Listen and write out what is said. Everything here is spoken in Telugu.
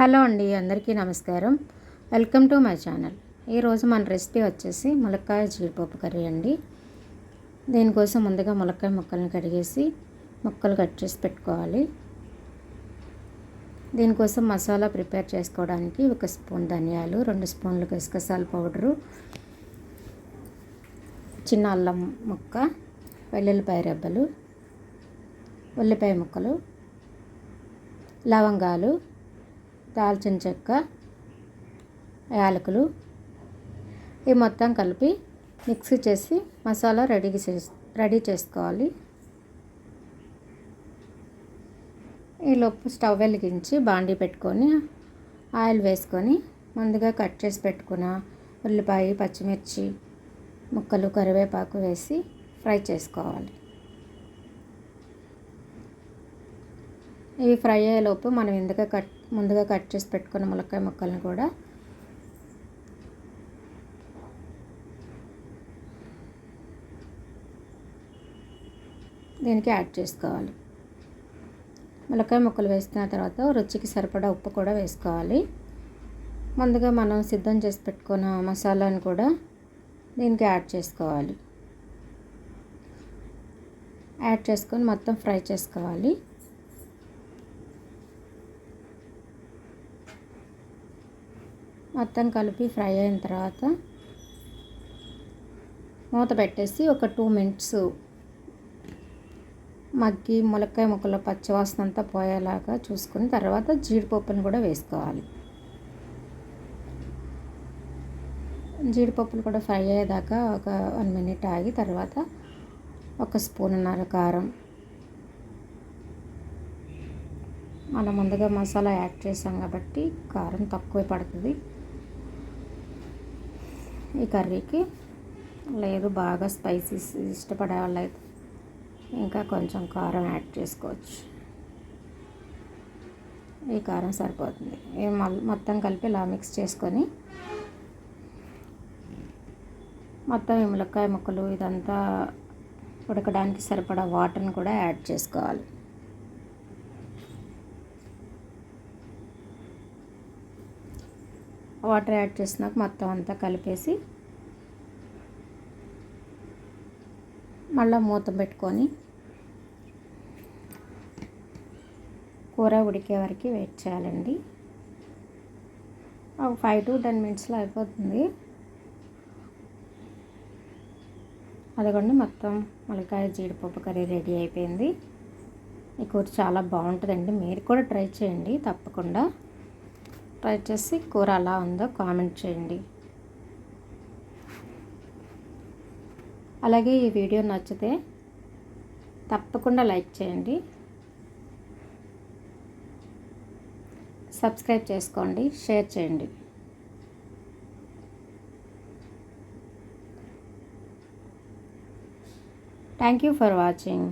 హలో అండి అందరికీ నమస్కారం. Welcome to my channel. ఈరోజు మన రెసిపీ వచ్చేసి ములక్కాయ జీడిపప్పు కర్రీ అండి. దీనికోసం ముందుగా ములక్కాయ ముక్కల్ని కడిగేసి ముక్కలు కట్ చేసి పెట్టుకోవాలి. దీనికోసం మసాలా ప్రిపేర్ చేసుకోవడానికి ఒక స్పూన్ ధనియాలు రెండు స్పూన్లు గసగసాల పౌడరు చిన్న అల్లం ముక్క వెల్లుల్లిపాయ రెబ్బలు ఉల్లిపాయ ముక్కలు లవంగాలు దాల్చిన చెక్క యాలకులు ఈ మొత్తం కలిపి మిక్సీ చేసి మసాలా రెడీ చేసి రెడీ చేసుకోవాలి. ఈలోపు స్టవ్ వెలిగించి బాండీ పెట్టుకొని ఆయిల్ వేసుకొని ముందుగా కట్ చేసి పెట్టుకున్న ఉల్లిపాయ పచ్చిమిర్చి ముక్కలు కరివేపాకు వేసి ఫ్రై చేసుకోవాలి. ఇవి ఫ్రై అయ్యేలోపు మనం ఇందుగా కట్ ముందుగా కట్ చేసి పెట్టుకున్న ములక్కాయ ముక్కలను కూడా దీనికి యాడ్ చేసుకోవాలి. ములక్కాయ ముక్కలు వేసుకున్న తర్వాత రుచికి సరిపడా ఉప్పు కూడా వేసుకోవాలి. ముందుగా మనం సిద్ధం చేసి పెట్టుకున్న మసాలాను కూడా దీనికి యాడ్ చేసుకోవాలి. యాడ్ చేసుకొని మొత్తం ఫ్రై చేసుకోవాలి. మొత్తం కలిపి ఫ్రై అయిన తర్వాత మూత పెట్టేసి ఒక టూ మినిట్స్ మగ్గి ములక్కాయ ముక్కలు పచ్చివాసన అంతా పోయేలాగా చూసుకుని తర్వాత జీడిపప్పును కూడా వేసుకోవాలి. జీడిపప్పులు కూడా ఫ్రై అయ్యేదాకా ఒక వన్ మినిట్ ఆగి తర్వాత ఒక స్పూన్నర కారం. మనం ముందుగా మసాలా యాడ్ చేసాం కాబట్టి కారం తక్కువే పడుతుంది. ఈ కర్రీకి. లేదు బాగా స్పైసీస్ ఇష్టపడే వాళ్ళైతే ఇంకా కొంచెం కారం యాడ్ చేసుకోవచ్చు. ఈ కారం సరిపోతుంది. మొత్తం కలిపి ఇలా మిక్స్ చేసుకొని మొత్తం ఈ ములక్కాయ ముక్కలు ఇదంతా ఉడకడానికి సరిపడా వాటర్ని కూడా యాడ్ చేసుకోవాలి. వాటర్ యాడ్ చేసినాక మొత్తం అంతా కలిపేసి మళ్ళీ మూత పెట్టుకొని కూర ఉడికే వరకు వెయిట్ చేయాలండి. ఒక ఫైవ్ టు టెన్ మినిట్స్లో అయిపోతుంది. అదిగోండి మొత్తం ములకాయ జీడిపప్పు కర్రీ రెడీ అయిపోయింది. ఈ కూర చాలా బాగుంటుందండి. మీరు కూడా ట్రై చేయండి తప్పకుండా. ట్రై చేసి కూర అలా ఉందో కామెంట్ చేయండి. అలాగే ఈ వీడియో నచ్చితే తప్పకుండా లైక్ చేయండి. సబ్స్క్రైబ్ చేసుకోండి షేర్ చేయండి. Thank you for watching